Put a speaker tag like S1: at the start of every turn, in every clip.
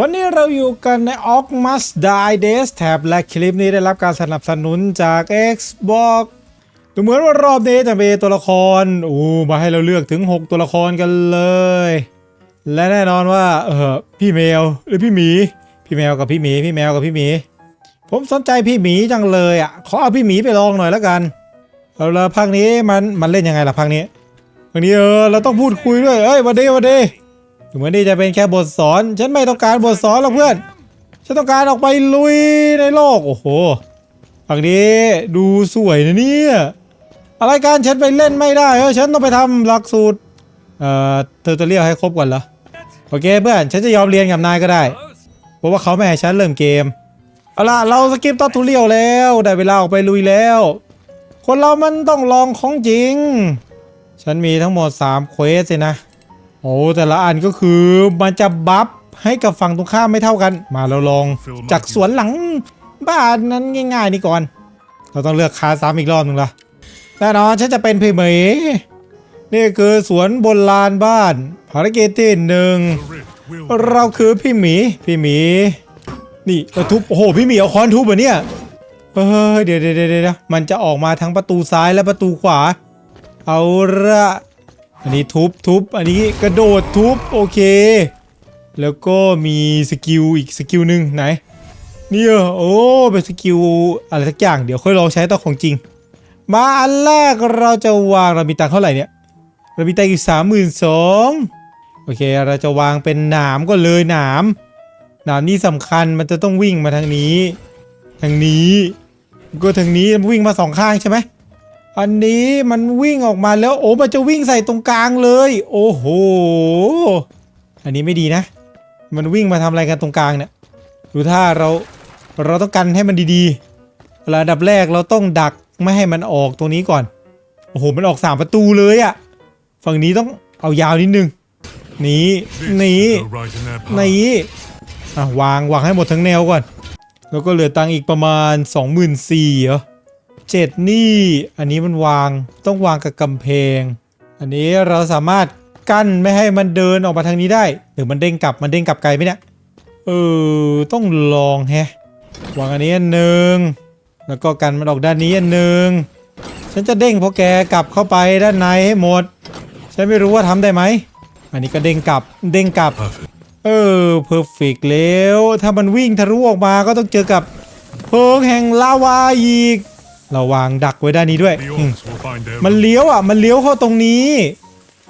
S1: วันนี้เราอยู่กันใน o c m u s Die Days แท็บและคลิปนี้ได้รับการสนับสนุนจาก Xbox ดูเหมือนว่ารอบนี้จะมีตัวละครอู้มาให้เราเลือกถึง 6 ตัวละครกันเลย และแน่นอนว่าเออพี่แมวหรือพี่หมี พี่แมวกับพี่หมี พี่แมวกับพี่หมี ผมสนใจพี่หมีจังเลยอะขอเอาพี่หมีไปลองหน่อยแล้วกันเอาละภาคนี้มันมันเล่นยังไงล่ะภาคนี้ภาคนี้เออเราต้องพูดคุยด้วยเอ้ยวันดีวันดี ถึงวันนี้จะเป็นแค่บทสอน ฉันไม่ต้องการบทสอนหรอกเพื่อน ฉันต้องการออกไปลุยในโลก โอ้โหภาคนี้ดูสวยนะเนี่ย อะไรการฉันไปเล่นไม่ได้เออฉันต้องไปทำหลักสูตร เอ่อเทอร์เตเรียให้ครบก่อนเหรอ โอเคเพื่อน ฉันจะยอมเรียนกับนายก็ได้ เพราะว่าเขาไม่ให้ฉันเริ่มเกม เอาล่ะ เราสกิปตอทูเรียลแล้ว ได้เวลาออกไปลุยแล้ว คนเรามันต้องลองของจริง ฉันมีทั้งหมด3เควสเลยนะ โอ้แต่ละอันก็คือมันจะบัฟให้กับฝั่งตรงข้ามไม่เท่ากัน มาเราลองจากสวนหลังบ้านนั้นง่าย ๆ นี่ก่อน เราต้องเลือกคาซ้ำอีกรอบหนึ่งละแน่นอนฉันจะเป็นพี่เหมยนี่คือสวนบนลานบ้านภารกิจที่หนึ่งเราคือพี่หมีพี่หมี นี่เราทุบโอ้โหพี่หมีเอาค้อนทุบเหรอเนี่ยเฮ้ยเดี๋ยวเดี๋ยวเดี๋ยวมันจะออกมาทั้งประตูซ้ายและประตูขวา เอาละ อันนี้ทุบทุบอันนี้กระโดดทุบโอเค แล้วก็มีสกิลอีกสกิลหนึ่งไหนเนี่ยโอ้เป็นสกิลอะไรสักอย่างเดี๋ยวค่อยลองใช้ต่อของจริง มาอันแรกเราจะวางเรามีตังเท่าไหร่เนี่ยเรามีตังอยู่สามหมื่นสองโอเคเราจะวางเป็นหนามก็เลยหนามหนามนี่สำคัญมันจะต้องวิ่งมาทางนี้ ทางนี้ ก็ทางนี้วิ่งมาสองข้างใช่ไหม อันนี้มันวิ่งออกมาแล้วโอ้มันจะวิ่งใส่ตรงกลางเลย โอ้โห อันนี้ไม่ดีนะ มันวิ่งมาทำอะไรกันตรงกลางเนี่ยดูถ้าเราเราต้องกันให้มันดีๆระดับแรกเราต้องดักไม่ให้มันออกตรงนี้ก่อน โอ้โห มันออกสามประตูเลยอะฝั่งนี้ต้องเอายาวนิดนึงหนีหนีนี่อะวางวางให้หมดทั้งแนวก่อน แล้วก็เหลือตังค์อีกประมาณ 24,000เหรอ เจ็ดนี่ อันนี้มันวางต้องวางกับกำแพง อันนี้เราสามารถกั้นไม่ให้มันเดินออกมาทางนี้ได้ หรือมันเด้งกลับมันเด้งกลับไกลไหมเนี่ยเออต้องลองแฮะวางอันนี้อันหนึ่งแล้วก็กันมันออกด้านนี้อันหนึ่งฉันจะเด้งพอแกกลับเข้าไปด้านในให้หมด ฉันไม่รู้ว่าทำได้ไหม อันนี้ก็เด้งกลับเด้งกลับ เออเพอร์เฟกแล้ว ถ้ามันวิ่งทะลุออกมาก็ต้องเจอกับเพลิงแห่งลาวาอีก เราวางดักไว้ด้านนี้ด้วยอืมมันเลี้ยวอะ มันเลี้ยวเข้าตรงนี้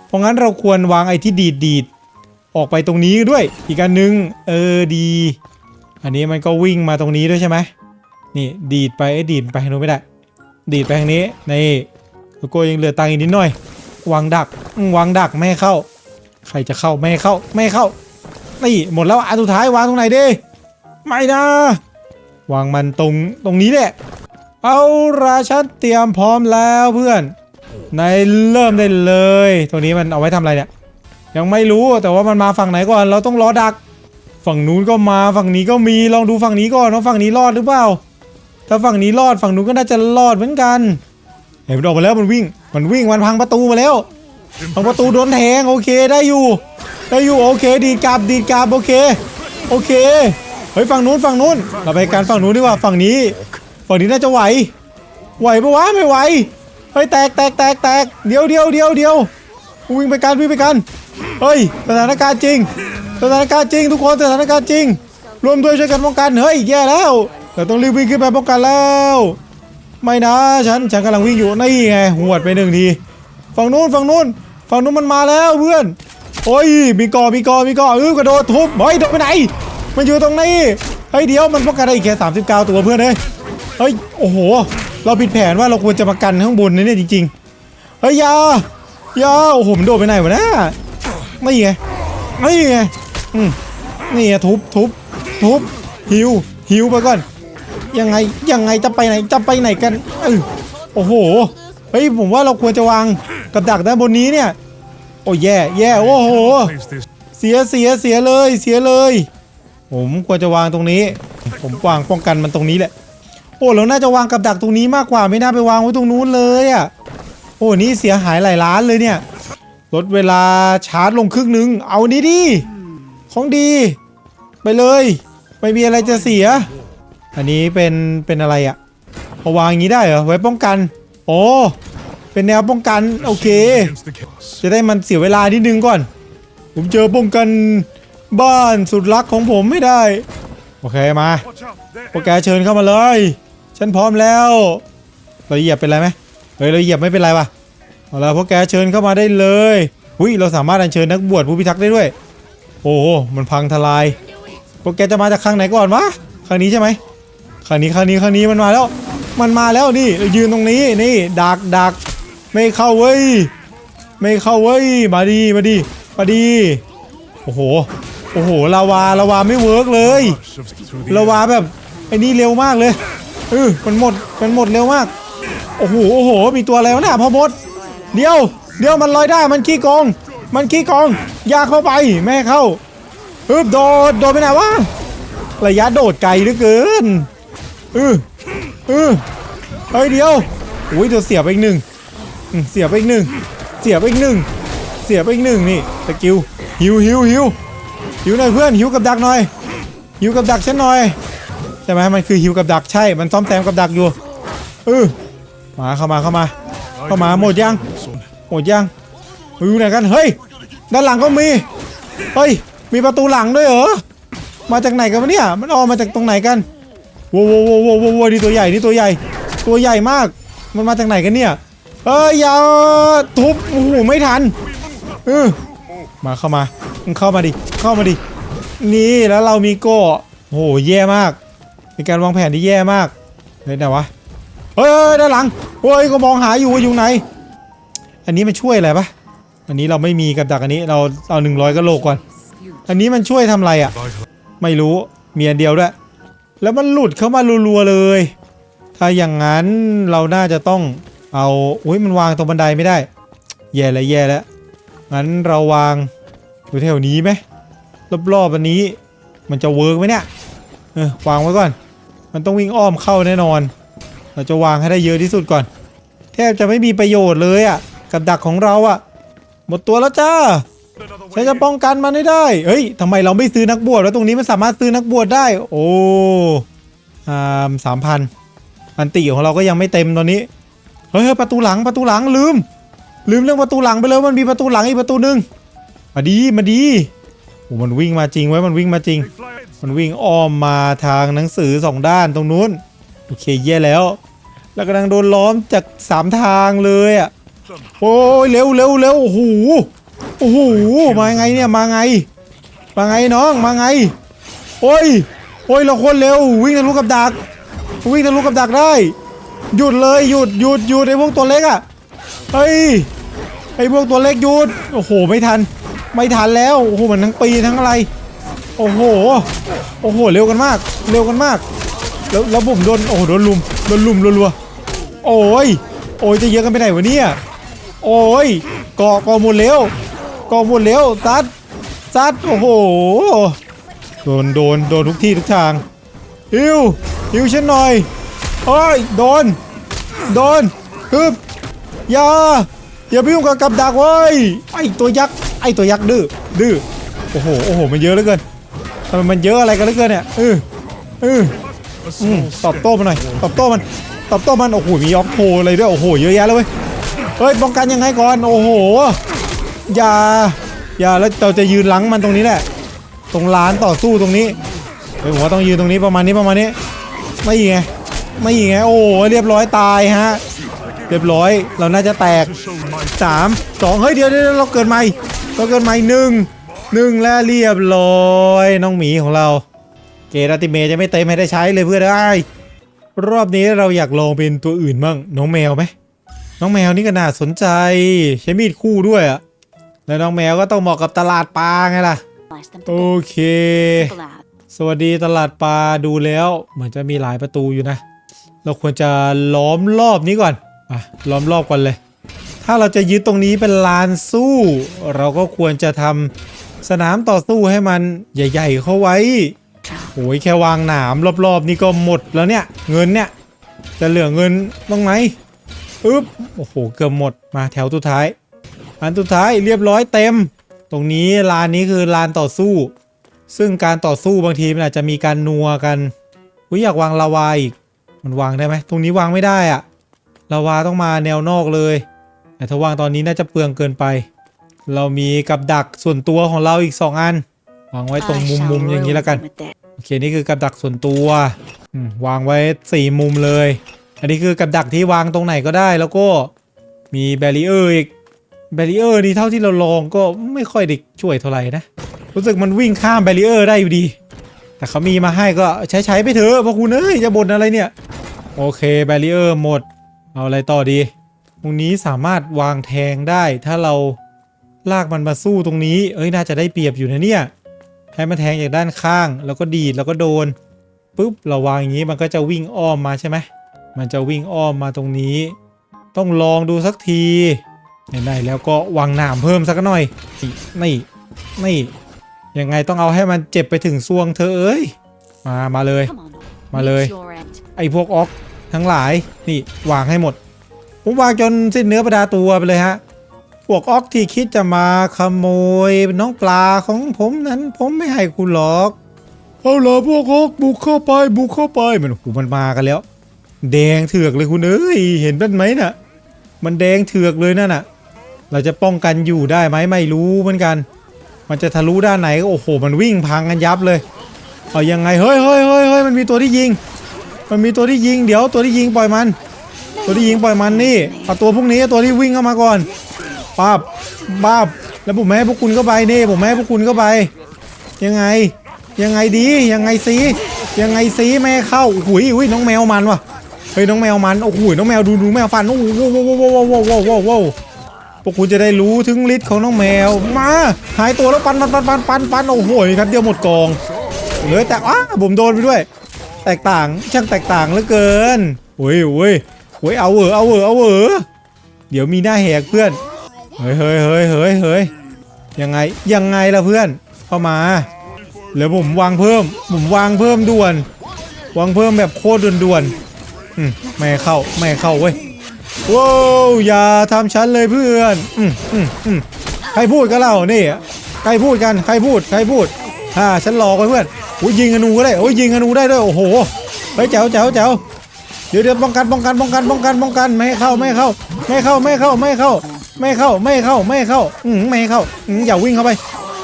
S1: เพราะงั้นเราควรวางไอ้ที่ดีดดีดออกไปตรงนี้ด้วย อีกอันนึง เออดี อันนี้มันก็วิ่งมาตรงนี้ด้วยใช่ไหมนี่ดีดไปไอ้ยดีดไปทางนู้นไม่ได้ ดีดไปทางนี้นี่แล้วก็ยังเหลือตังค์อีกนิดหน่อย วางดักอืมวางดักไม่ให้เข้า ใครจะเข้าไม่ให้เข้าไม่ให้เข้านี่หมดแล้วอันสุดท้ายวางตรงไหนดีไม่นะวางมันตรงตรงนี้แหละ เอาราชันเตรียมพร้อมแล้วเพื่อนนายเริ่มได้เลยตรงนี้มันเอาไว้ทำอะไรเนี่ย ยังไม่รู้แต่ว่ามันมาฝั่งไหนก่อน เราต้องรอดัก ฝั่งนู้นก็มาฝั่งนี้ก็มีลองดูฝั่งนี้ก่อนว่าฝั่งนี้รอดหรือเปล่า ถ้าฝั่งนี้รอดฝั่งนู้นก็น่าจะรอดเหมือนกันเห็นมันออกมาแล้วมันวิ่ง มันวิ่งมันพังประตูมาแล้วพังประตูโดนแทงโอเคได้อยู่ ได้อยู่โอเค ดีกลับดีกลับโอเค โอเคเฮ้ยฝั่งนู้นฝั่งนู้นเราไปการฝั่งนู้นดีกว่าฝั่งนี้ ฝั่งนี้น่าจะไหว ไหวปะวะไม่ไหวเฮ้ยแตกแตกแตกแตกเดียวเดียวเดียวเดียววิ่งไปกันวิ่งไปกันเฮ้ยสถานการณ์จริง สถานการณ์จริง ทุกคนสถานการณ์จริง รวมด้วยช่วยกันป้องกันเฮ้ยแย่แล้วเราต้องรีบวิ่งขึ้นไปป้องกันแล้ว ไม่นะฉันฉันกำลังวิ่งอยู่นี่ไงหวดไปหนึ่งทีฝั่งนู้นฝั่งนู้นฝั่งนู้นมันมาแล้วเพื่อนโอ้ยมีกอมีกอมีกอเออกระโดดทุบเฮ้ยโดดไปไหน มันอยู่ตรงนี้เฮ้ยเดี๋ยวมันป้องกันได้อีกแค่39ตัวเพื่อนเอ้ย เฮ้ย โอ้โห เราผิดแผนว่าเราควรจะมากันข้างบนนะเนี่ยจริงๆ เฮ้ยยายาโอ้โหมันโดดไปไหนวะเนะไม่ไงไม่ไงอืมนี่ไงทุบทุบทุบหิวหิวไปก่อน ยังไงยังไงจะไปไหนจะไปไหนกันเออโอ้โห เฮ้ยผมว่าเราควรจะวางกับดักด้านบนนี้เนี่ย โอ้แย่แย่โอ้โห เสียเสียเสียเลยเสียเลย ผมควรจะวางตรงนี้ ผมวางป้องกันมันตรงนี้แหละ โอ้เราน่าจะวางกับดักตรงนี้มากกว่าไม่น่าไปวางไว้ตรงนู้นเลยอะโอ้นี่เสียหายหลายล้านเลยเนี่ยลดเวลาชาร์จลงครึ่งหนึง เอานี้ดิของดี ไปเลย ไม่มีอะไรจะเสีย อันนี้เป็นเป็นอะไรอะเอาวางอย่างนี้ได้เหรอไว้ป้องกัน โอ้เป็นแนวป้องกันโอเค จะได้มันเสียเวลานิดนึงก่อน ผมเจอป้องกันบ้านสุดรักของผมไม่ได้ โอเคมา
S2: Watch out! They're
S1: พวกแกเชิญเข้ามาเลย ฉันพร้อมแล้ว เราเหยียบเป็นไรไหมเฮ้ยเราเหยียบไม่เป็นไรปะเอาละพวกแกเชิญเข้ามาได้เลยหุยเราสามารถอัญเชิญนักบวชผู้พิทักษ์ได้ด้วย โอ้โหมันพังทลายพวกแกจะมาจากข้างไหนก่อนวะข้างนี้ใช่ไหมข้างนี้ข้างนี้ข้างนี้มันมาแล้ว มันมาแล้วนี่เรายืนตรงนี้นี่ดักดักไม่เข้าเว้ยไม่เข้าเว้ยมาดีมาดีมาดีโอ้โหโอ้โหลาวาลาวาไม่เวิร์กเลยลาวาแบบไอ้นี่เร็วมากเลย เออมันหมดมันหมดเร็วมาก โอ้โหโอ้โห มีตัวอะไรวะเนี่ยพอมด เดี๋ยว เดี๋ยวมันลอยได้มันขี้โกงมันขี้โกงอยาเข้าไปแม่ให้เข้าอึบโดดโดดไปไหนวะระยะโดดไกลเหลือเกินเออเออเฮ้ยเดี๋ยวอุ้ยเดี๋ยวเสียบไปอีกหนึ่งเสียบไปอีกหนึ่งเสียบไปอีกหนึ่งเสียบไปอีกหนึ่งนี่สกิลหิวหิวหิวหิวหน่อยเพื่อนหิวกับดักหน่อยหิวกับดักฉันหน่อย ช่ไหมมันคือหิวกับดักใช่ มันซ่อมแซมกับดักอยู่เออมาเข้ามาเข้ามา เข้ามาหมดยังหมดยังอยู่ไหนกันเฮ้ยด้านหลังก็มีเฮ้ยมีประตูหลังด้วยเหรอมาจากไหนกันวะเนี่ยมันออกมาจากตรงไหนกันโว้วโว้วโว้วโว้วโว้วโว้วนี่ตัวใหญ่นี่ตัวใหญ่ ตัวใหญ่มาก มันมาจากไหนกันเนี่ยเอ้ยอย่าทุบโอ้โหไม่ทันเออมาเข้ามามึงเข้ามาดิเข้ามาดินี่แล้วเรามีโก้โอ้โหแย่มาก เป็นการวางแผนที่แย่มากเฮ้ยไหนวะเฮ้ยด้านหลังเฮ้ยก็มองหาอยู่ว่าอยู่ไหน อันนี้มันช่วยอะไรปะอันนี้เราไม่มีกับดักอันนี้เราเอาหนึ่งร้อยกะโลกก่อน อันนี้มันช่วยทำอะไรอะ่ะ ไม่รู้มีอันเดียวด้วย แล้วมันหลุดเข้ามารัวๆเลย ถ้าอย่างนั้นเราน่าจะต้องเอาอุ้ยมันวางตรงบันไดไม่ได้ แย่แล้วแย่แล้วงั้นเราวางอยู่แถวนี้ไหมรอบๆอันนี้ มันจะเวิร์กไหมเนี่ยเออวางไว้ก่อน มันต้องวิ่งอ้อมเข้าแน่นอน เราจะวางให้ได้เยอะที่สุดก่อน แทบจะไม่มีประโยชน์เลยอะ่ะ กับดักของเราอะ่ะ หมดตัวแล้วจ้าฉันจะป้องกันมันให้ได้ เฮ้ยทำไมเราไม่ซื้อนักบวชแล้วตรงนี้มันสามารถซื้อนักบวชได้ โอ้อ่าสามพันอันติของเราก็ยังไม่เต็มตอนนี้ เฮ้ยประตูหลังประตูหลังลืม ลืมเรื่องประตูหลังไปเลยมันมีประตูหลังอีกประตูหนึ่งมาดีมาดีโอ้มันวิ่งมาจริงไว้ยมันวิ่งมาจริง มันวิ่งอ้อมมาทางหนังสือสองด้านตรงนู้น โอเคแย่แล้ว แล้วกำลังโดนล้อมจากสามทางเลยอะโอ้ยเร็วเร็วเร็วโอ้โหโอ้โหมาไงเนี่ยมาไง มาไงน้องมาไง โอ้ยโอ้ยเราคนเร็ววิ่งทะลุกับดัก วิ่งทะลุกับดักได้ หยุดเลยหยุดหยุดหยุดไอ้พวกตัวเล็กอะเฮ้ยไอ้พวกตัวเล็กหยุดโอ้โหไม่ทัน ไม่ทันแล้วโอ้โหมันทั้งปีทั้งอะไร โอ้โห โอ้โห เร็วกันมาก เร็วกันมาก แล้วแล้วผมโดน โอ้โห โดนลุม โดนลุมรัวๆ โอ้ย โอ้ย จะเยอะกันไปไหนวะเนี่ย โอ้ยเกาะเกาะหมดเร็วเกาะหมดเร็วซัด ซัด โอ้โห โดน โดน โดนทุกที่ทุกทาง ฮิว ฮิวฉันหน่อยโอ้ย โดน โดนฮึบอย่า อย่าไปยุ่งกับกับดักเว้ย ไอตัวยักษ์ ไอตัวยักษ์ดื้อ ดื้อ โอ้โห โอ้โห มันเยอะเหลือเกิน ทำไมมันเยอะอะไรกันเหลือเกินเนี่ยเออเออ
S2: A
S1: อืม
S2: small
S1: ตอบโต้มันหน่อยตอบโต้มันตอบโต้มันโอ้โหมีออกโทอะไรด้วยโอ้โหเยอะแยะเลยเว้ยเฮ้ยป้องกันยังไงก่อนโอ้โหอย่าอย่าแล้วเราจะยืนหลังมันตรงนี้แหละ ตรงร้านต่อสู้ตรงนี้เฮ้ยผมว่าต้องยืนตรงนี้ประมาณนี้ประมาณนี้ไม่ยิงไงไม่ยิงไงโอ้โหเรียบร้อยตายฮะเรียบร้อยเราน่าจะแตก
S2: to show my
S1: สามสองเฮ้ยเดียวเดี๋ยวเราเกิดใหม่เราเกิดใหม่หนึ่ง หนึ่งและเรียบร้อย น้องหมีของเรา เกรดอัลติเมจะไม่เต็มให้ได้ใช้เลยเพื่อนได้รอบนี้เราอยากลองเป็นตัวอื่นบ้างน้องแมวไหมน้องแมวนี่ก็น่าสนใจ ใช้มีดคู่ด้วยอะแล้วน้องแมวก็ต้องเหมาะกับตลาดปลาไงล่ะ โอเค สวัสดีตลาดปลาดูแล้ว เหมือนจะมีหลายประตูอยู่นะ เราควรจะล้อมรอบนี้ก่อนอะล้อมรอบก่อนเลย ถ้าเราจะยึดตรงนี้เป็นลานสู้ เราก็ควรจะทำ สนามต่อสู้ให้มันใหญ่ ๆ เข้าไว้โอ้ยแค่วางหนามรอบๆ นี่ก็หมดแล้วเนี่ย เงินเนี่ย จะเหลือเงินบ้างไหมอึ๊บโอ้โหเกือบหมดมาแถวสุดท้าย อันสุดท้ายเรียบร้อยเต็ม ตรงนี้ลานนี้คือลานต่อสู้ ซึ่งการต่อสู้บางทีมันอาจจะมีการนัวกันอุยอยากวางลาวาอีกมันวางได้ไหมตรงนี้วางไม่ได้อะลาวาต้องมาแนวนอกเลยแต่ถ้าวางตอนนี้น่าจะเปลืองเกินไป เรามีกับดักส่วนตัวของเราอีก2อัน วางไว้ตรงมุมมุมอย่างนี้แล้วกัน โอเคนี่คือกับดักส่วนตัวอืมวางไว้สี่มุมเลย อันนี้คือกับดักที่วางตรงไหนก็ได้แล้วก็มีแบรีเออร์อีกแบรีเออร์นี่เท่าที่เราลองก็ไม่ค่อยได้ช่วยเท่าไหร่นะ รู้สึกมันวิ่งข้ามแบรีเออร์ได้อยู่ดี แต่เขามีมาให้ก็ใช้ใช้ไปเถอะพวกคุณเอ้ยจะบ่นอะไรเนี่ย โอเคแบรีเออร์หมด เอาอะไรต่อดีตรงนี้สามารถวางแทงได้ถ้าเรา ลากมันมาสู้ตรงนี้ เอ้ยน่าจะได้เปรียบอยู่นะเนี่ยให้มันแทงจากด้านข้าง แล้วก็ดีดแล้วก็โดนปุ๊บเราวางอย่างนี้มันก็จะวิ่งอ้อมมาใช่ไหมมันจะวิ่งอ้อมมาตรงนี้ ต้องลองดูสักทีไหนๆแล้วก็วางหนามเพิ่มสักหน่อยนี่นี่นี่ยังไงต้องเอาให้มันเจ็บไปถึงซวงเธอเอ้ยมามาเลย มาเลย ไอ้พวกออกทั้งหลายนี่วางให้หมด ผมวางจนสิ้นเนื้อประดาตัวไปเลยฮะ พวกออกที่คิดจะมาขโมยน้องปลาของผมนั้น ผมไม่ให้คุณหรอกเอาเหรอพวกออกบุกเข้าไปบุกเข้าไปมันโอ้โหมันมากันแล้ว แดงเถือกเลยคุณเอ้ยเห็นเป็นไหมน่ะ มันแดงเถือกเลยนั่นน่ะ เราจะป้องกันอยู่ได้ไหมไม่รู้เหมือนกัน มันจะทะลุด้านไหนก็โอ้โห มันวิ่งพังกันยับเลยเอายังไงเฮ้ยเฮ้ยเฮ้ยเฮ้ยมันมีตัวที่ยิง มันมีตัวที่ยิงเดี๋ยวตัวที่ยิงปล่อยมัน ตัวที่ยิงปล่อยมันนี่เอาตัวพวกนี้ตัวที่วิ่งเข้ามาก่อน ป้าบป้าบแล้วผมให้พวกคุณก็ไปนี่ผมให้พวกคุณก็ไป ยังไง ยังไงดี ยังไงสียังไงสีไม่เข้าหุยหุยน้องแมวมันวะเฮ้ยน้องแมวมันโอ้โหน้องแมวดูดูแมวฟันโอ้โหว้าวว้าวว้าวว้าวว้าวว้าวพวกคุณจะได้รู้ถึงฤทธิ์ของน้องแมวมาหายตัวแล้วปันปันปันปันปันปันโอ้โหนัดเดียวหมดกองเลยแต่อ้าผมโดนไปด้วย แตกต่างช่างแตกต่างเหลือเกินโอ้ยโอ้ยโอ้ยเอาเออเอาเออเอาเออเดี๋ยวมีหน้าแหกเพื่อน เฮ้ยเฮ้ยเฮ้ยเฮ้ยเฮ้ยยังไงยังไงล่ะเพื่อนเข้ามาแล้วผมวางเพิ่ม ผมวางเพิ่มด่วน วางเพิ่มแบบโคตรด่วนๆอืมไม่เข้าไม่เข้าเว้ยว้าวอย่าทำฉันเลยเพื่อนอืมอืมอืมใครพูดกันเล่านี่ใครพูดกันใครพูดใครพูดอ่าฉันหลอกไว้เพื่อนโอ้ยยิงอนูก็ได้โอ้ยยิงอนูได้ด้วยโอ้โหเฮ้ยแจ๋วแจ๋วแจ๋วเดี๋ยวเดี๋ยวป้องกันป้องกันป้องกันป้องกันป้องกันไม่ให้เข้าไม่ให้เข้าไม่เข้าไม่เข้าไม่เข้า ไม่เข้าไม่เข้าไม่เข้าอืมไม่เข้าอืมอย่าวิ่งเข้าไป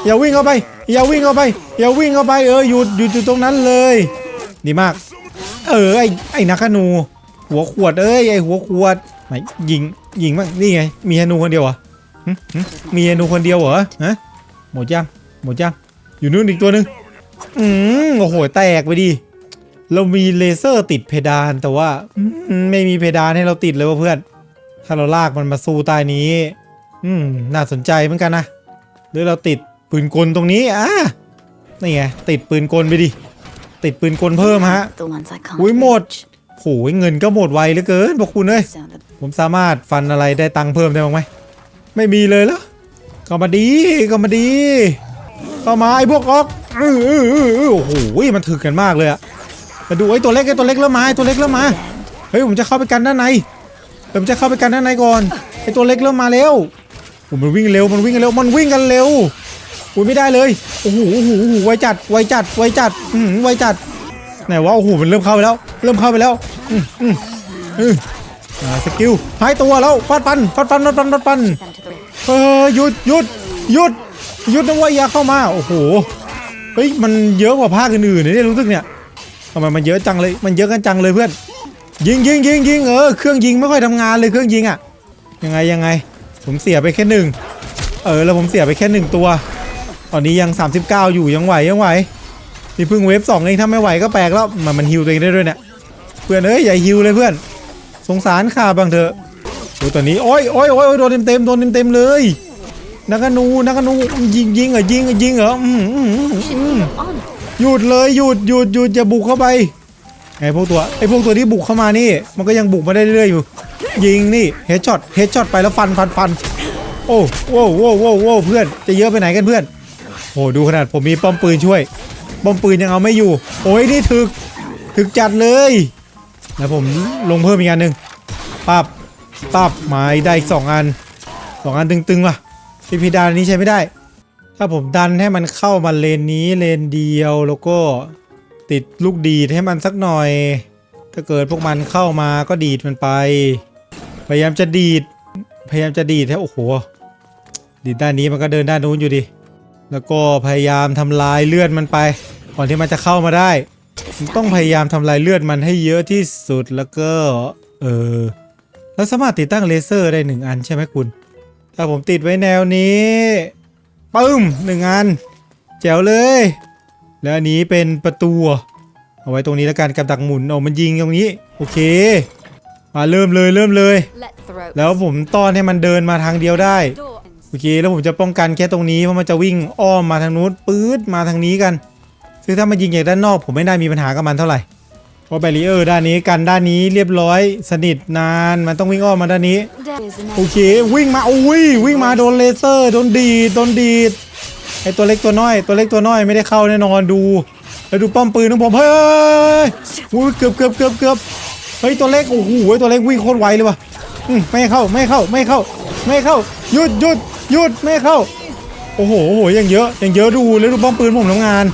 S1: อย่าวิ่งเข้าไป อย่าวิ่งเข้าไป อย่าวิ่งเข้าไปเออหยุดหยุดอยู่ตรงนั้นเลย ดีมาก เออไอ้ไอ้นักขนู หัวขวดเอ้ยไอหัวขวดไหนยิงยิงบ้างนี่ไงมีธนูคนเดียวเหรอมีธนูคนเดียวเหรอฮะหมดยังหมดยังอยู่นู่นอีกตัวหนึ่งอืมโอ้โหแตกไปดิเรามีเลเซอร์ติดเพดานแต่ว่าไม่มีเพดานให้เราติดเลยว่ะเพื่อน ถ้าเราลากมันมาสู้ใต้นี้ อืม น่าสนใจเหมือนกันนะ หรือเราติดปืนกลตรงนี้ อะ นี่ไง ติดปืนกลไปดิ ติดปืนกลเพิ่มฮะ
S3: อุ้ยหมด
S1: โหยเงินก็หมดไวเหลือเกินพวกคุณเอ้ย ผมสามารถฟันอะไรได้ตังค์เพิ่มได้บ้างไหม ไม่มีเลยเหรอก็มาดีก็มาดีเข้ามาไอ้พวกออกโอ้โหมันถึกกันมากเลยอะมาดูไอ้ตัวเล็กไอ้ตัวเล็กแล้วมาไอ้ตัวเล็กแล้วมา เฮ้ยผมจะเข้าไปกันด้านใน ดี๋ยวผมจะเข้าไปกันด้านในก่อนไอตัวเล็กเริ่มมาแล้วโอ้มันวิ่งเร็วมันวิ่งกันเร็วมันวิ่งกันเร็วอุ้ยไม่ได้เลยโอ้โหโอ้โหโอ้โหไวจัดไวจัดไวจัดอืมไวจัดไหนวะโอ้โหมันเริ่มเข้าไปแล้ว เริ่มเข้าไปแล้วอืมอืมอืมอ่าสกิลหายตัวแล้วฟาดฟันฟาดฟันฟาดฟันฟาดฟันเออหยุดหยุดหยุดหยุดนะว่าอย่าเข้ามาโอ้โหเฮ้ยมันเยอะกว่าภาคอื่นๆเนี่ยรู้สึกเนี่ยทำไมมันเยอะจังเลยมันเยอะกันจังเลยเพื่อน ยิงยิงยิงยิงเออเครื่องยิงไม่ค่อยทำงานเลยเครื่องยิงอะยังไงยังไง ผมเสียไปแค่หนึ่งเออแล้วผมเสียไปแค่หนึ่งตัว ตอนนี้ยัง 39 อยู่ยังไหวยังไหวนี่เพิ่งเวฟสองเองถ้าไม่ไหวก็แปลกแล้วมันมันฮิวตัวเองได้ด้วยเนี่ยเพื่อนเอ้ยอย่าฮิวเลยเพื่อน สงสารข้าบ้างเถอะโอ้ตอนนี้โอ้ยโอ้ยโอ้ยโดนเต็มเต็มโดนเต็มเต็มเลยนักนูนักนูยิงยิงเหรอยิงเหรอยิงเหรออืมหยุดเลยหยุดหยุดหยุดอย่าบุกเข้าไป ไอพวกตัวไอพวกตัวที่บุกเข้ามานี่ มันก็ยังบุกมาได้เรื่อยๆอยู่ ยิงนี่เฮดช็อตเฮดช็อตไปแล้วฟันฟันฟันโอ้โว้โว้โว้โว้เพื่อนจะเยอะไปไหนกันเพื่อนโอ้ดูขนาดผมมีป้อมปืนช่วยป้อมปืนยังเอาไม่อยู่ โอ้ยนี่ถึกถึกจัดเลย แล้วผมลงเพิ่มอีกอันหนึ่งปับปับไม้ได้อีกสองอันสองอันตึงๆว่ะพิพิดานนี้ใช้ไม่ได้ ถ้าผมดันให้มันเข้ามาเลนนี้เลนเดียวแล้วก็ ติดลูกดีดให้มันสักหน่อย ถ้าเกิดพวกมันเข้ามาก็ดีดมันไป พยายามจะดีด พยายามจะดีดให้โอ้โห ดีดด้านนี้มันก็เดินด้านนู้นอยู่ดิ แล้วก็พยายามทำลายเลือดมันไป ก่อนที่มันจะเข้ามาได้ ต้องพยายามทำลายเลือดมันให้เยอะที่สุดแล้วก็เออแล้วสามารถติดตั้งเลเซอร์ได้หนึ่งอันใช่ไหมคุณ ถ้าผมติดไว้แนวนี้ปึ้มหนึ่งอัน แจ๋วเลย แล้วอันนี้เป็นประตู เอาไว้ตรงนี้แล้วกันกับดักหมุนเอามันยิงตรงนี้ โอเค มาเริ่มเลยเริ่มเลย
S3: Let throat.
S1: แล้วผมต้อนให้มันเดินมาทางเดียวได้
S3: Door.
S1: โอเค แล้วผมจะป้องกันแค่ตรงนี้เพราะมันจะวิ่งอ้อมมาทางนู้นปื๊ดมาทางนี้กัน ซึ่งถ้ามันยิงจากด้านนอก ผมไม่ได้มีปัญหากับมันเท่าไหร่เพราะแบรีเออร์ด้านนี้กันด้านนี้เรียบร้อยสนิทนานมันต้องวิ่งอ้อมมาด้านนี้
S3: There is an
S1: โอเควิ่งมาอุ้ยวิ่งมาโดนเลเซอร์โดนดีดโดนดีด ไอตัวเล็กตัวน้อย ตัวเล็กตัวน้อยไม่ได้เข้าแน่นอนดูแล้วดูป้อมปืนของผมเฮ้ยอุ้ยเกือบเกือบเกือบเกือบเฮ้ยตัวเล็กโอ้โหตัวเล็กวิ่งโคตรไวเลยว่ะไม่เข้าไม่เข้าไม่เข้า ไม่เข้าหยุดหยุดหยุดไม่เข้า โอ้โหโอ้โหยังเยอะยังเยอะดูแล้วดูป้อมปืนผมทำงาน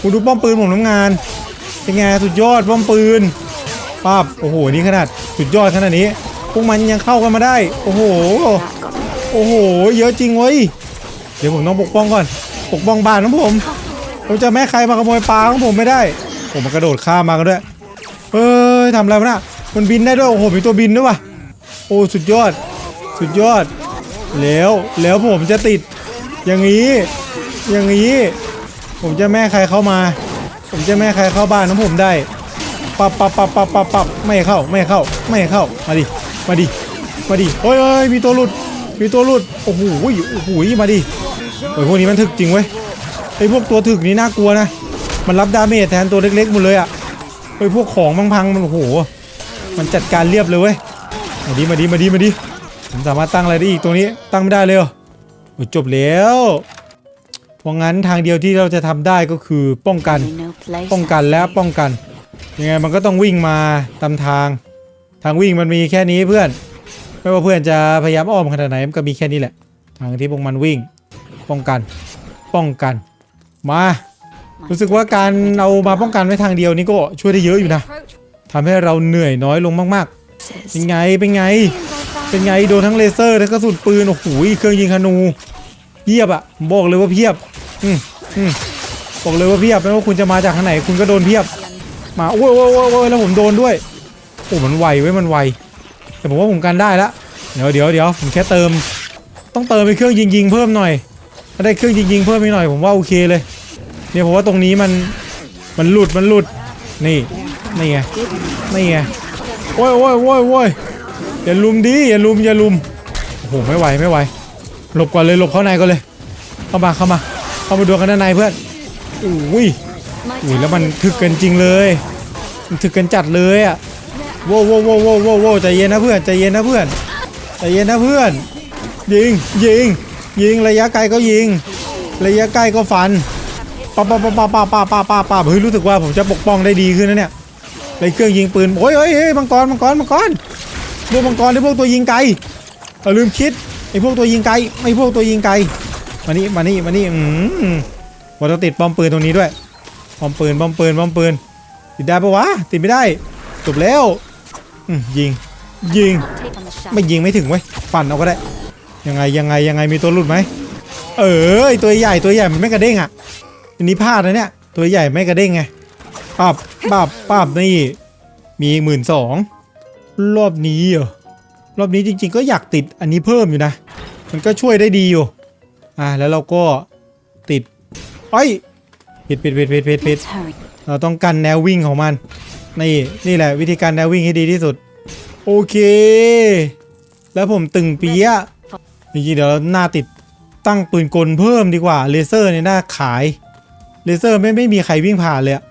S1: กูดูป้อมปืนผมทำงานเป็นไงสุดยอดป้อมปืนป้าบโอ้โหนี่ขนาดสุดยอดขนาดนี้พวกมันยังเข้ากันมาได้ โอ้โห โอ้โห เยอะจริงเว้ย ดี๋ยวผมต้องปกป้องก่อน ปกป้องบ้านของผม ผมจะแม่ใครมาขโมยปลาของผมไม่ได้ ผมมันกระโดดข้ามมากันด้วย เอ้ยทำอะไรวะน่ะมันบินได้ด้วย โอ้โห มีตัวบินด้วยวะโอ้ สุดยอด สุดยอด แล้วแล้วผมจะติด อย่างนี้ อย่างนี้ ผมจะแม่ใครเข้ามา ผมจะแม่ใครเข้าบ้านของผมได้ ปับปับปับปับปับปับไม่เข้า ไม่เข้า ไม่เข้า มาดิ มาดิ มาดิ โอ้ยโอ้ยมีตัวหลุด มีตัวหลุด โอ้โห โอ้โห มาดิ โอ้ยพวกนี้มันถึกจริงเว้ยไอพวกตัวถึกนี้น่ากลัวนะ มันรับดาเมจแทนตัวเล็กๆหมดเลยอะไอพวกของพังๆมันโอ้โห มันจัดการเรียบเลยเว้ย มาดิมาดิมาดิมาดิผมสามารถตั้งอะไรได้อีกตัวนี้ตั้งไม่ได้เลยเหรอโอ้ยจบแล้วเพราะงั้นทางเดียวที่เราจะทำได้ก็คือป้องกัน ป้องกันและป้องกัน ยังไงมันก็ต้องวิ่งมาตามทาง ทางวิ่งมันมีแค่นี้เพื่อน ไม่ว่าเพื่อนจะพยายามอ้อมขนาดไหนมันก็มีแค่นี้แหละ ทางที่พวกมันวิ่ง ป้องกัน ป้องกัน มา รู้สึกว่าการเอามาป้องกันไว้ทางเดียวนี่ก็ช่วยได้เยอะอยู่นะ
S3: Approach.
S1: ทำให้เราเหนื่อยน้อยลงมากๆ เป็นไง เป็นไง เป็นไงโดนทั้งเลเซอร์ทั้งกระสุนปืน โอ้โห เครื่องยิงธนูเพียบอะผมบอกเลยว่าเพียบ อืมอืมบอกเลยว่าเพียบไม่ว่าคุณจะมาจากทางไหน คุณก็โดนเพียบ มาโอ้ยโอ้ยโอ้ยโอ้ยแล้วผมโดนด้วย โอ้มันไวเว้ย มันไว แต่ผมว่าผมกันได้ละ เดี๋ยวเดี๋ยวเดี๋ยวผมแค่เติม ต้องเติมไปเครื่องยิงยิงเพิ่มหน่อย ถ้าได้เครื่องยิงยิงเพิ่มอีกหน่อยผมว่าโอเคเลย เนี่ยผมว่าตรงนี้มันมันหลุดมันหลุดนี่นี่ไงนี่ไงโอ้ยโอ้ยโอ้ยโอ้ยอย่าลุมดิอย่าลุมอย่าลุมโอ้โหไม่ไหวไม่ไหวหลบก่อนเลยหลบเข้าในก่อนเลย เข้ามาเข้ามาเข้ามาดูกันด้านในเพื่อนอุ้ยอุ้ยแล้วมันถึกกินจริงเลยมันถึกกินจัดเลยอะโว้วโว้วโว้วโว้โว้วโว้วใจเย็นนะเพื่อนใจเย็นนะเพื่อนใจเย็นนะเพื่อนยิงยิง ยิงระยะไกลก็ยิง ระยะใกล้ก็ฟันป้าป้าป้าป้าป้าป้าป้าป้าป้าเฮ้ยรู้สึกว่าผมจะปกป้องได้ดีขึ้นนะเนี่ยในเครื่องยิงปืนโอ้ยเฮ้ยเฮ้ยมังกรมังกรมังกรพวกมังกรหรือพวกตัวยิงไกลเอาลืมคิดไอ้พวกตัวยิงไกลไอ้พวกตัวยิงไกลมานี่มานี่มานี่อืมว่าต้องติดป้อมปืนตรงนี้ด้วยป้อมปืนป้อมปืนป้อมปืนติดได้ปะวะติดไม่ได้จบแล้วอืยิงยิงไม่ยิงไม่ถึงเว้ยฟันเอาก็ได้ ยังไงยังไงยังไงมีตัวหลุดไหมเออไอตัวใหญ่ตัวใหญ่มันไม่กระเด้งอะอันนี้พลาดนะเนี่ยตัวใหญ่ไม่กระเด้งไงปับปับปับนี่ มีหมื่นสองรอบนี้เหรอรอบนี้จริง ๆ ก็อยากติดอันนี้เพิ่มอยู่นะ มันก็ช่วยได้ดีอยู่อะแล้วเราก็ติดเอ้ยปิดปิดปิดปิดปิดปิดเราต้องกันแนววิ่งของมันนี่นี่แหละวิธีการแนววิ่งให้ดีที่สุด โอเค แล้วผมตึงเปียะ จริงๆเดี๋ยวเราหน้าติดตั้งปืนกลเพิ่มดีกว่าเลเซอร์เนี่ยน่าขายเลเซอร์ไม่ไม่มีใครวิ่งผ่านเลยอะ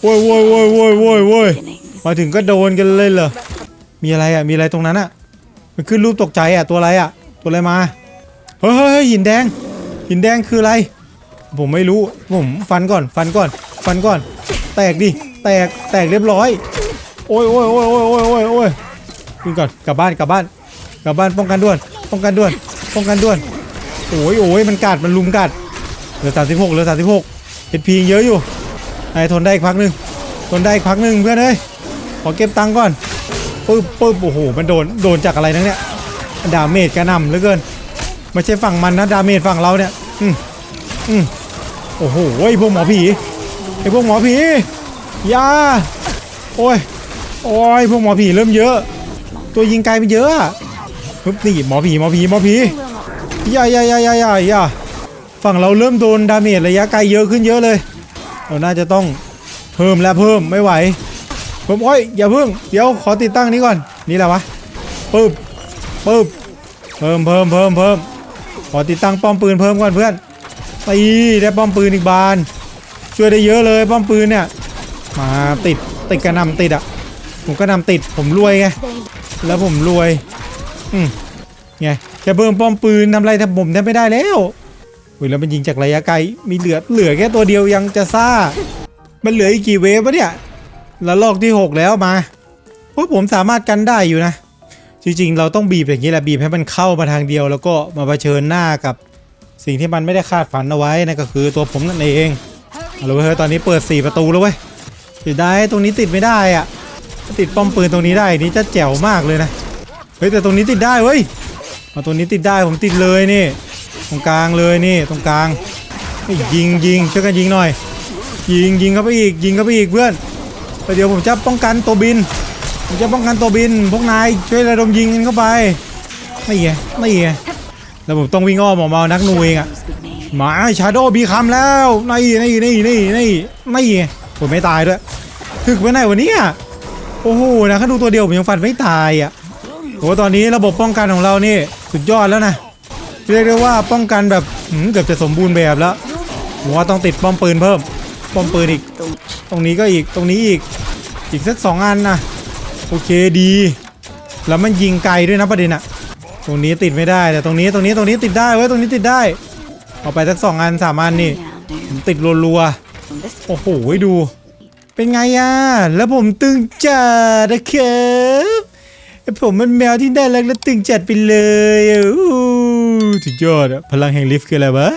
S1: โว้ยโว้ยโว้ยโว้ยโว้ยโว้ยมาถึงก็โดนกันเลยเหรอมีอะไรอะมีอะไรตรงนั้นอะมันขึ้นรูปตกใจอะตัวอะไรอะตัวอะไรมาเฮ้ยเฮ้ยหินแดง หินแดงคืออะไร ผมไม่รู้ผมฟันก่อน ฟันก่อน ฟันก่อน แตกดิแตกแตกเรียบร้อย โอ้ยโอ้ยโอ้ยโอ้ยโอ้ยโอ้ยโอ้ยขึ้นก่อนกลับบ้านกลับบ้านกลับบ้านป้องกันด่วนป้องกันด่วน ป้องกันด่วนโอ้ยโอ้ยมันกัดมันลุมกัดเหลือสามสิบหกเหลือสามสิบหกเอ็ดพีเยอะอยู่ไอ้ทนได้อีกพักหนึ่งทนได้อีกพักหนึ่งเพื่อนเอ้ยขอเก็บตังค์ก่อนปึ๊บปึ๊บโอ้โหมันโดนโดนจากอะไรนั่นเนี่ยดาเมจกระนำเหลือเกินไม่ใช่ฝั่งมันนะดาเมจฝั่งเราเนี่ยอืมอืมโอ้โหไอ้พวกหมอผีไอ้พวกหมอผียาโอ้ยโอ้ยพวกหมอผีเริ่มเยอะ ตัวยิงไกลไปเยอะอะปึ๊บนี่หมอผีหมอผีหมอผี อย่าอย่าอย่าอย่าอย่าอย่าฝั่งเราเริ่มโดนดาเมจระยะไกลเยอะขึ้นเยอะเลย เราน่าจะต้องเพิ่มแล้วเพิ่มไม่ไหวผมโอ้ยอย่าเพิ่งเดี๋ยวขอติดตั้งนี้ก่อนนี่แหละวะปึ๊บปึ๊บเพิ่มเพิ่มเพิ่มเพิ่มขอติดตั้งป้อมปืนเพิ่มก่อนเพื่อนตีได้ป้อมปืนอีกบาน ช่วยได้เยอะเลยป้อมปืนเนี่ยมาติดติดกระนำติดอะผมกระนำติดผมรวยไงแล้วผมรวยอืมไง แค่เพิ่มป้อมปืนทำไรทำผมแทบไม่ได้แล้วอุ้ยแล้วมันยิงจากระยะไกล มีเหลือเหลือแค่ตัวเดียวยังจะซ่า มันเหลืออีกกี่เวฟวะเนี่ย แล้วลอกที่ 6 แล้วมาโอ้ยผมสามารถกันได้อยู่นะ จริงๆ เราต้องบีบอย่างนี้แหละบีบให้มันเข้ามาทางเดียว แล้วก็มาเผชิญหน้ากับสิ่งที่มันไม่ได้คาดฝันเอาไว้นั่นก็คือตัวผมนั่นเองเอาละเว้ยตอนนี้เปิด 4 ประตูแล้วเว้ยเสียดายตรงนี้ติดไม่ได้อะติดป้อมปืนตรงนี้ได้นี่จะแจ๋วมากเลยนะเฮ้ยแต่ตรงนี้ติดได้เว้ย เอาตรงนี้ติดได้ผมติดเลยนี่ ตรงกลางเลยนี่ตรงกลางยิงยิงช่วยกันยิงหน่อย ยิงยิงเข้าไปอีกยิงเข้าไปอีกเพื่อนแล้วเดี๋ยวผมจะป้องกันตัวบิน ผมจะป้องกันตัวบิน พวกนายช่วยระดมยิงกันเข้าไปไม่ไงไม่ไงแล้วผมต้องวิ่งอ้อมออกมาเอนักหนูเองอะหมาชาโดบีคำแล้วนี่นี่นี่นี่นี่นี่ไงผมไม่ตายด้วยถึกไปไหนวันนี้โอ้โหนะแค่ดูตัวเดียวผมยังฟันไม่ตายอะ โอ้ตอนนี้ระบบป้องกันของเรานี่สุดยอดแล้วนะ เรียกได้ว่าป้องกันแบบเกือบจะสมบูรณ์แบบแล้วผมว่าต้องติดป้อมปืนเพิ่ม ป้อมปืนอีก ตรงนี้ก็อีกตรงนี้อีกอีกสักสองอันนะโอเคดี แล้วมันยิงไกลด้วยนะประเด็นอะตรงนี้ติดไม่ได้แต่ตรงนี้ตรงนี้ตรงนี้ติดได้เว้ยตรงนี้ติดได้เอาไปสักสองอันสามอันนี่ติดรัวๆโอ้โหดู เป็นไงอะแล้วผมตึงจัดนะครับ ผมมันแมวที่น่ารักและตึงจัดไปเลยอู้สุดยอดอะพลังแห่งลิฟต์คืออะไรวะ